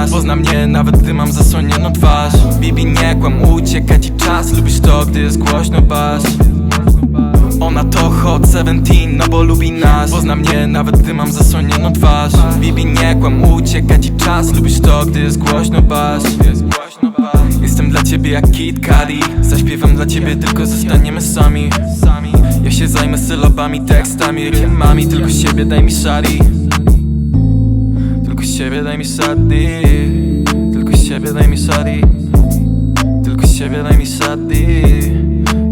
nas Pozna mnie nawet gdy mam zasłonioną twarz. Bibi nie kłam, ucieka ci czas. Lubisz to, gdy jest głośno bas Ona to hot 17, no bo lubi nas. Pozna mnie nawet gdy mam zasłonioną twarz. Bibi nie kłam, ucieka ci czas. Lubisz to, gdy jest głośno bas Jestem dla ciebie jak Kid Cudi. Zaśpiewam dla ciebie, tylko zostaniemy sami. Ja się zajmę sylabami, tekstami, rymami. Tylko siebie daj mi szari siebie daj mi shady Tylko siebie daj mi shady Tylko siebie daj mi shady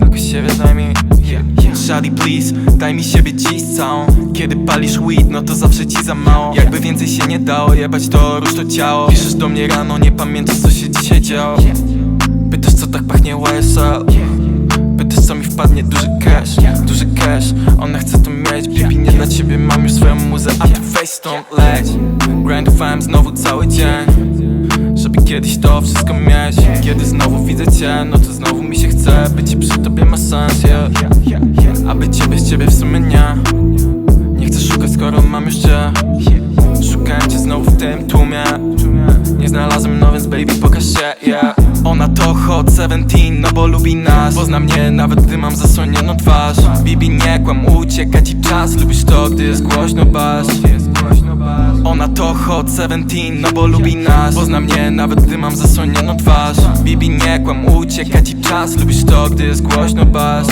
Tylko siebie daj mi yeah, yeah. Shady please, daj mi siebie dziś całą. Kiedy palisz weed, no to zawsze ci za mało. Jakby więcej się nie dało, jebać to, rusz to ciało. Piszesz do mnie rano, nie pamiętasz co się dzisiaj działo. Pytasz co tak pachnie YSL Pytasz co mi wpadnie duży cash. Duży cash, ona chce to mieć. Bibi nie dla ciebie mam już swoją muzę A ty weź stąd leć Grindowałem znowu cały dzień Żeby kiedyś to wszystko mieć. Kiedy znowu widzę cię, no to znowu mi się chce. Bycie przy tobie ma sens, yeah. A być ciebie z ciebie w sumie nie. Nie chcę szukać skoro mam już cię. Szukałem cię znowu w tym tłumie. Nie znalazłem no więc baby pokaż się, yeah. Ona to hot 17, no bo lubi nas. Pozna mnie nawet gdy mam zasłonioną twarz. Bibi nie kłam, ucieka ci czas. Lubisz to, gdy jest głośno bas ona to hot 17, no bo lubi nas. Pozna mnie nawet gdy mam zasłonioną twarz. Bibi nie kłam, ucieka ci czas. Lubisz to, gdy jest głośno basz.